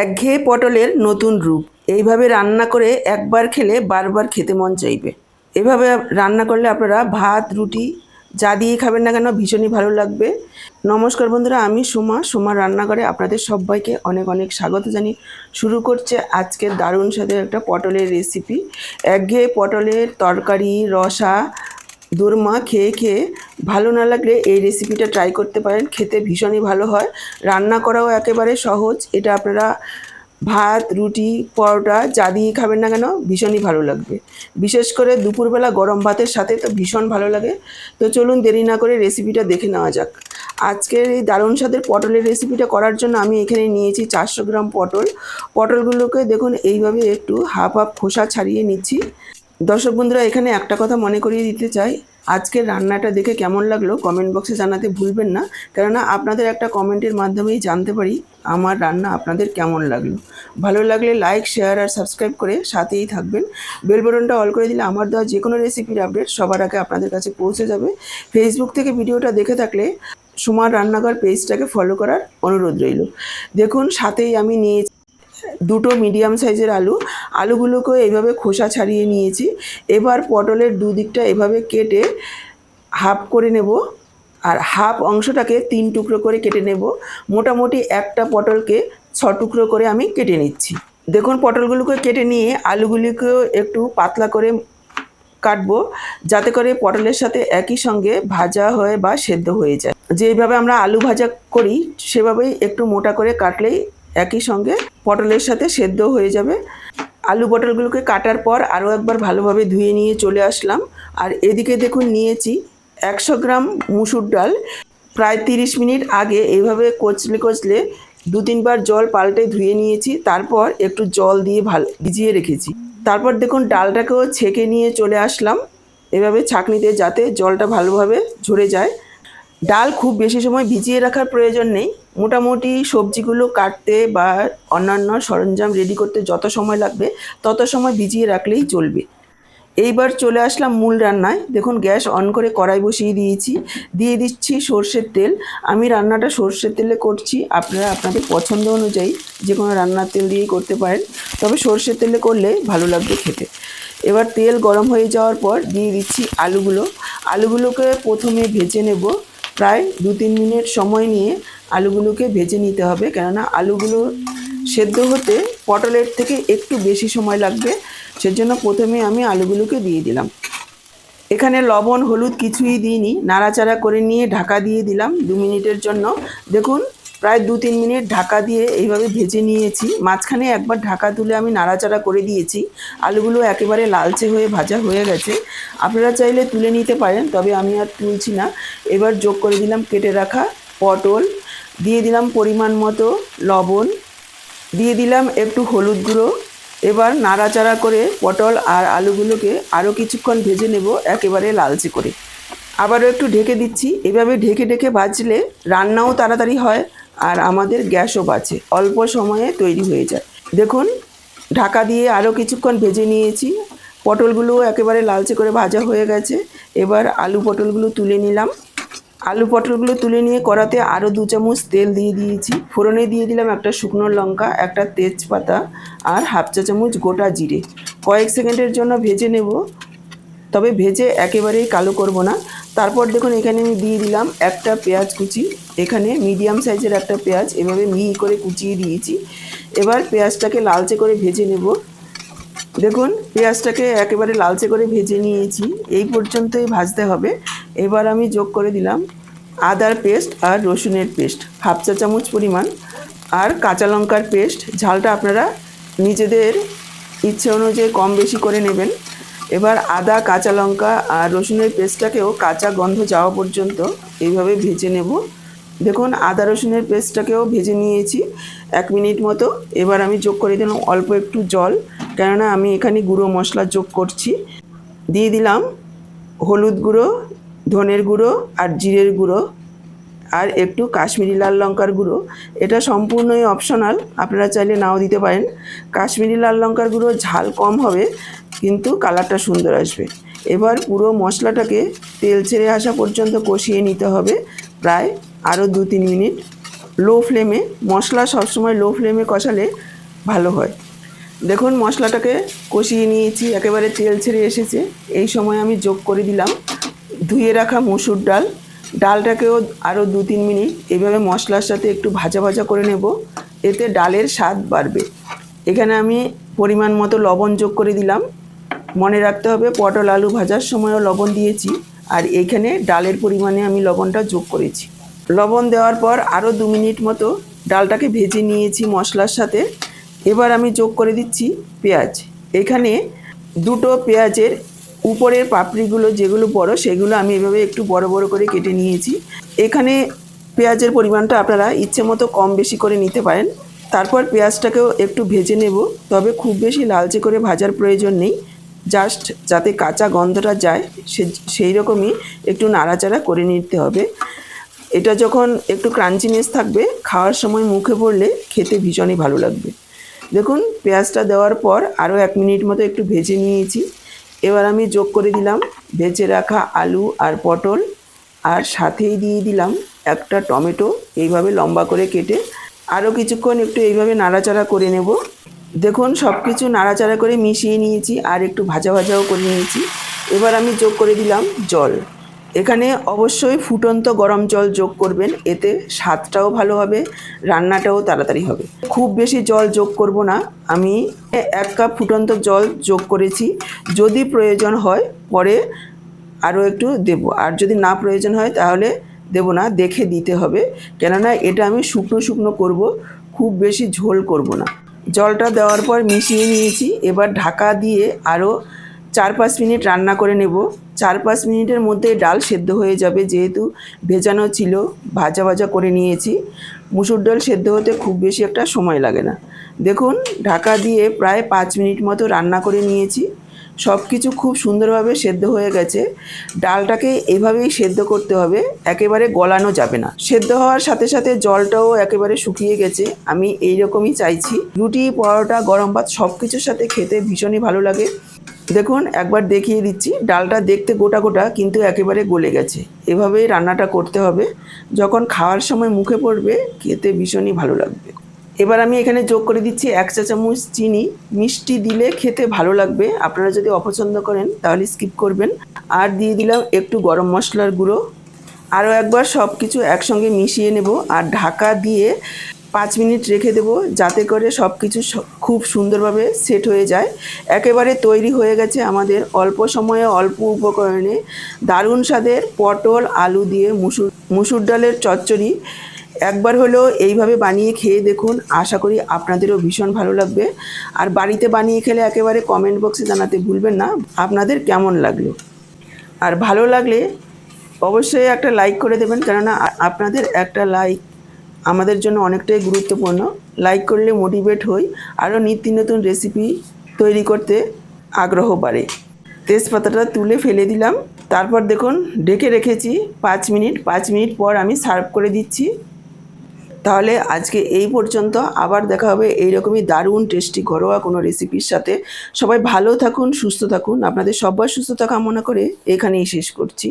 একঘেয়ে পটলের নতুন রূপ। এইভাবে রান্না করে একবার খেলে বারবার খেতে মন চাইবে। এভাবে রান্না করলে আপনারা ভাত, রুটি যা দিয়ে খাবেন না কেন ভীষণই ভালো লাগবে। নমস্কার বন্ধুরা, আমি সুমা। সুমার রান্নাঘরে আপনাদের সবাইকে অনেক অনেক স্বাগত জানি শুরু করছে আজকের দারুণ সাথে একটা পটলের রেসিপি একঘেয়ে পটলের তরকারি, রসা দোরমা খেয়ে খেয়ে ভালো না লাগলে এই রেসিপিটা ট্রাই করতে পারেন। খেতে ভীষণই ভালো হয়। রান্না করাও একেবারে সহজ। এটা আপনারা ভাত, রুটি, পরোটা যা দিয়ে খাবেন না কেন, ভীষণই ভালো লাগবে। বিশেষ করে দুপুরবেলা গরম ভাতের সাথে তো ভীষণ ভালো লাগে। তো চলুন দেরি না করে রেসিপিটা দেখে নেওয়া যাক। আজকের এই দারুণ স্বাদের পটলের রেসিপিটা করার জন্য আমি এখানে নিয়েছি চারশো গ্রাম পটল। পটলগুলোকে দেখুন, এইভাবে একটু হাফ হাফ খোসা ছাড়িয়ে নিচ্ছি। দর্শক বন্ধুরা, এখানে একটা কথা মনে করিয়ে দিতে চাই। আজকের রান্নাটা দেখে কেমন লাগল কমেন্ট বক্সে জানাতে ভুলবেন না। কেননা আপনাদের একটা কমেন্টের মাধ্যমেই জানতে পারি আমার রান্না আপনাদের কেমন লাগল। ভালো লাগলে লাইক, শেয়ার আর সাবস্ক্রাইব করে সাথেই থাকবেন। বেল বটনটা অল করে দিলে আমার দেওয়া যে কোনো রেসিপির আপডেট সবার আগে আপনাদের কাছে পৌঁছে যাবে। ফেসবুক থেকে ভিডিওটা দেখে থাকলে সুমার রান্নাঘর পেজটাকে ফলো করার অনুরোধ রইল। দেখুন, সাথেই আমি নিয়েছি দুটো মিডিয়াম সাইজের আলু। আলুগুলোকে এইভাবে খোসা ছাড়িয়ে নিয়েছি। এবার পটলের দুদিকটা এভাবে কেটে হাফ করে নেব। আর হাফ অংশটাকে তিন টুকরো করে কেটে নেব। মোটামুটি একটা পটলকে ছ টুকরো করে আমি কেটে নিচ্ছি। দেখুন, পটলগুলোকে কেটে নিয়ে আলুগুলিকেও একটু পাতলা করে কাটবো, যাতে করে পটলের সাথে একই সঙ্গে ভাজা হয়ে বা সেদ্ধ হয়ে যায়। যেভাবে আমরা আলু ভাজা করি, সেভাবেই একটু মোটা করে কাটলেই একই সঙ্গে পটলের সাথে সেদ্ধ হয়ে যাবে। আলু পটলগুলোকে কাটার পর আরও একবার ভালোভাবে ধুয়ে নিয়ে চলে আসলাম। আর এদিকে দেখুন নিয়েছি একশো গ্রাম মুসুর ডাল। প্রায় তিরিশ মিনিট আগে এইভাবে কচলে কচলে দু তিনবার জল পাল্টে ধুয়ে নিয়েছি, তারপর একটু জল দিয়ে ভালো, ভিজিয়ে রেখেছি। তারপর দেখুন ডালটাকেও ছেঁকে নিয়ে চলে আসলাম এভাবে ছাঁকনিতে যাতে জলটা ভালোভাবে ঝরে যায়। ডাল খুব বেশি সময় ভিজিয়ে রাখার প্রয়োজন নেই। মোটামুটি সবজিগুলো কাটতে বা অন্যান্য সরঞ্জাম রেডি করতে যত সময় লাগবে, তত সময় ভিজিয়ে রাখলেই চলবে। এইবার চলে আসলাম মূল রান্নায়। দেখুন, গ্যাস অন করে কড়াই বসিয়ে দিয়েছি। দিয়ে দিচ্ছি সর্ষের তেল। আমি রান্নাটা সর্ষের তেলে করছি। আপনারা আপনাদের পছন্দ অনুযায়ী যে কোনো রান্নার তেল দিয়েই করতে পারেন। তবে সর্ষের তেলে করলে ভালো লাগবে খেতে। এবার তেল গরম হয়ে যাওয়ার পর দিয়ে দিচ্ছি আলুগুলো। আলুগুলোকে প্রথমে ভেজে নেব। প্রায় দু তিন মিনিট সময় নিয়ে আলুগুলোকে ভেজে নিতে হবে। কেননা আলুগুলো সেদ্ধ হতে পটলের থেকে একটু বেশি সময় লাগবে। সেজন্য প্রথমে আমি আলুগুলোকে দিয়ে দিলাম। এখানে লবণ, হলুদ কিছুই দিইনি। নাড়াচাড়া করে নিয়ে ঢাকা দিয়ে দিলাম দু মিনিটের জন্য। দেখুন, প্রায় দু তিন মিনিট ঢাকা দিয়ে এইভাবে ভেজে নিয়েছি। মাঝখানে একবার ঢাকা তুলে আমি নাড়াচাড়া করে দিয়েছি। আলুগুলো একেবারে লালচে হয়ে ভাজা হয়ে গেছে। আপনারা চাইলে তুলে নিতে পারেন, তবে আমি আর তুলছি না। এবার যোগ করে দিলাম কেটে রাখা পটল দিয়ে দিলাম পরিমাণ মতো লবণ, দিয়ে দিলাম একটু হলুদ গুঁড়ো। এবার নাড়াচাড়া করে পটল আর আলুগুলোকে আরও কিছুক্ষণ ভেজে নেব একেবারে লালচে করে। আবারও একটু ঢেকে দিচ্ছি। এভাবে ঢেকে ঢেকে ভাজলে রান্নাও তাড়াতাড়ি হয় আর আমাদের গ্যাসও বাঁচে। অল্প সময়ে তৈরি হয়ে যায়। দেখুন, ঢাকা দিয়ে আরও কিছুক্ষণ ভেজে নিয়েছি। পটলগুলো একেবারে লালচে করে ভাজা হয়ে গেছে। এবার আলু পটলগুলো তুলে নিলাম। আলু পটলগুলো তুলে নিয়ে কড়াতে আরও দু চামচ তেল দিয়ে দিয়েছি। ফোড়নে দিয়ে দিলাম একটা শুকনো লঙ্কা, একটা তেজপাতা আর হাফ চা চামচ গোটা জিরে। কয়েক সেকেন্ডের জন্য ভেজে নেব। তবে ভেজে একেবারেই কালো করব না। তারপর দেখুন, এখানে আমি দিয়ে দিলাম একটা পেঁয়াজ কুচি। এখানে মিডিয়াম সাইজের একটা পেঁয়াজ এভাবে মিহি করে কুচিয়ে দিয়েছি। এবার পেঁয়াজটাকে লালচে করে ভেজে নেব। দেখুন, পেঁয়াজটাকে একেবারে লালচে করে ভেজে নিয়েছি। এই পর্যন্তই ভাজতে হবে। এবার আমি যোগ করে দিলাম আদার পেস্ট আর রসুনের পেস্ট। হাফ চা চামচ পরিমাণ। আর কাঁচা লঙ্কার পেস্ট। ঝালটা আপনারা নিজেদের ইচ্ছে অনুযায়ী কম বেশি করে নেবেন। এবার আদা, কাঁচা লঙ্কা আর রসুনের পেস্টটাকেও কাঁচা গন্ধ যাওয়া পর্যন্ত এইভাবে ভেজে নেব। দেখুন, আদা রসুনের পেস্টটাকেও ভেজে নিয়েছি এক মিনিট মতো। এবার আমি যোগ করে দিলাম অল্প একটু জল, কেননা আমি এখানে গুঁড়ো মশলা যোগ করছি। দিয়ে দিলাম হলুদ গুঁড়ো, ধনের গুঁড়ো আর জিরের গুঁড়ো আর একটু কাশ্মীরি লাল লঙ্কার গুঁড়ো। এটা সম্পূর্ণই অপশনাল আপনারা চাইলে নাও দিতে পারেন। কাশ্মীরি লাল লঙ্কার গুঁড়ো ঝাল কম হবে, কিন্তু কালারটা সুন্দর আসবে। এবার পুরো মশলাটাকে তেল ছেড়ে আসা পর্যন্ত কষিয়ে নিতে হবে প্রায় আরও দু তিন মিনিট লো ফ্লেমে, মশলা সবসময় লো ফ্লেমে কষালে ভালো হয়। দেখুন মশলাটাকে কষিয়ে নিয়েছি, একেবারে তেল ছেড়ে এসেছে। এই সময় আমি যোগ করে দিলাম ধুয়ে রাখা মসুর ডাল। ডালটাকেও আরও দু তিন মিনিট এইভাবে মশলার সাথে একটু ভাজা ভাজা করে নেব, এতে ডালের স্বাদ বাড়বে। এখানে আমি পরিমাণ মতো লবণ যোগ করে দিলাম। মনে রাখতে হবে পটল আলু ভাজার সময়ও লবণ দিয়েছি, আর এইখানে ডালের পরিমাণে আমি লবণটা যোগ করেছি। লবণ দেওয়ার পর আরও দু মিনিট মতো ডালটাকে ভেজে নিয়েছি মশলার সাথে। এবার আমি যোগ করে দিচ্ছি পেঁয়াজ। এখানে দুটো পেঁয়াজের উপরের পাপড়িগুলো যেগুলো বড় সেগুলো আমি এভাবে একটু বড় বড় করে কেটে নিয়েছি। এখানে পেঁয়াজের পরিমাণটা আপনারা ইচ্ছে মতো কম বেশি করে নিতে পারেন। তারপর পেঁয়াজটাকেও একটু ভেজে নেব। তবে খুব বেশি লালচে করে ভাজার প্রয়োজন নেই। জাস্ট যাতে কাঁচা গন্ধটা যায় সে সেই রকমই একটু নাড়াচাড়া করে নিতে হবে। এটা যখন একটু ক্রাঞ্চিনেস থাকবে, খাওয়ার সময় মুখে পড়লে খেতে ভীষণই ভালো লাগবে। দেখুন, পেঁয়াজটা দেওয়ার পর আরও এক মিনিট মতো একটু ভেজে নিয়েছি। এবার আমি যোগ করে দিলাম ভেজে রাখা আলু আর পটল, আর সাথেই দিয়ে দিলাম একটা টমেটো। এইভাবে লম্বা করে কেটে আরও কিছুক্ষণ একটু এইভাবে নাড়াচাড়া করে নেব। দেখুন সব কিছু নাড়াচাড়া করে মিশিয়ে নিয়েছি আর একটু ভাজা ভাজাও করে নিয়েছি। এবার আমি যোগ করে দিলাম জল। এখানে অবশ্যই ফুটন্ত গরম জল যোগ করবেন, এতে স্বাদটাও ভালো হবে, রান্নাটাও তাড়াতাড়ি হবে। খুব বেশি জল যোগ করব না, আমি এক কাপ ফুটন্ত জল যোগ করেছি, যদি প্রয়োজন হয় পরে আরও একটু দেব, আর যদি না প্রয়োজন হয় তাহলে দেব না, দেখে দিতে হবে, কেননা এটা আমি শুকনো শুকনো করব, খুব বেশি ঝোল করব না। জলটা দেওয়ার পর মিশিয়ে নিয়েছি, এবার ঢাকা দিয়ে আরও চার পাঁচ মিনিট রান্না করে নেব। চার পাঁচ মিনিটের মধ্যে ডাল সেদ্ধ হয়ে যাবে যেহেতু ভেজানো ছিল, ভাজা ভাজা করে নিয়েছি। মুসুর ডাল সেদ্ধ হতে খুব বেশি একটা সময় লাগে না। দেখুন, ঢাকা দিয়ে প্রায় পাঁচ মিনিট মতো রান্না করে নিয়েছি। সব কিছু খুব সুন্দরভাবে সেদ্ধ হয়ে গেছে। ডালটাকে এভাবেই সেদ্ধ করতে হবে, একেবারে গলানো যাবে না। সেদ্ধ হওয়ার সাথে সাথে জলটাও একেবারে শুকিয়ে গেছে। আমি এই রকমই চাইছি। রুটি, পরোটা, গরম ভাত সব কিছুর সাথে খেতে ভীষণই ভালো লাগে। দেখুন, একবার দেখিয়ে দিচ্ছি। ডালটা দেখতে গোটা গোটা, কিন্তু একেবারে গলে গেছে। এভাবেই রান্নাটা করতে হবে। যখন খাওয়ার সময় মুখে পড়বে, খেতে ভীষণই ভালো লাগবে। এবার আমি এখানে যোগ করে দিচ্ছি এক চা চামচ চিনি। মিষ্টি দিলে খেতে ভালো লাগবে। আপনারা যদি অপছন্দ করেন, তাহলে স্কিপ করবেন। আর দিয়ে দিলাম একটু গরম মশলার গুঁড়ো। আরও একবার সব কিছু একসঙ্গে মিশিয়ে নেব। আর ঢাকা দিয়ে পাঁচ মিনিট রেখে দেব, যাতে করে সব কিছু খুব সুন্দরভাবে সেট হয়ে যায়। একেবারে তৈরি হয়ে গেছে আমাদের অল্প সময়ে অল্প উপকরণে দারুণ স্বাদের পটল, আলু দিয়ে মুসুর মুসুর ডালের চচ্চড়ি। একবার হলেও এইভাবে বানিয়ে খেয়ে দেখুন, আশা করি আপনাদেরও ভীষণ ভালো লাগবে। আর বাড়িতে বানিয়ে খেলে একেবারে কমেন্ট বক্সে জানাতে ভুলবেন না। আপনাদের কেমন লাগল? আর ভালো লাগলে অবশ্যই একটা লাইক করে দেবেন, কেননা আপনাদের একটা লাইক আমাদের জন্য অনেকটাই গুরুত্বপূর্ণ। লাইক করলে মোটিভেট হই, আরও নিত্য নতুন রেসিপি তৈরি করতে আগ্রহ বাড়ে। তেজপাতাটা তুলে ফেলে দিলাম। তারপর দেখুন, ঢেকে রেখেছি পাঁচ মিনিট। পাঁচ মিনিট পর আমি সার্ভ করে দিচ্ছি। তাহলে আজকে এই পর্যন্ত। আবার দেখা হবে এইরকমই দারুণ টেস্টি ঘরোয়া কোনো রেসিপির সাথে। সবাই ভালো থাকুন, সুস্থ থাকুন। আপনাদের সবার সুস্থতা কামনা করে এখানেই শেষ করছি।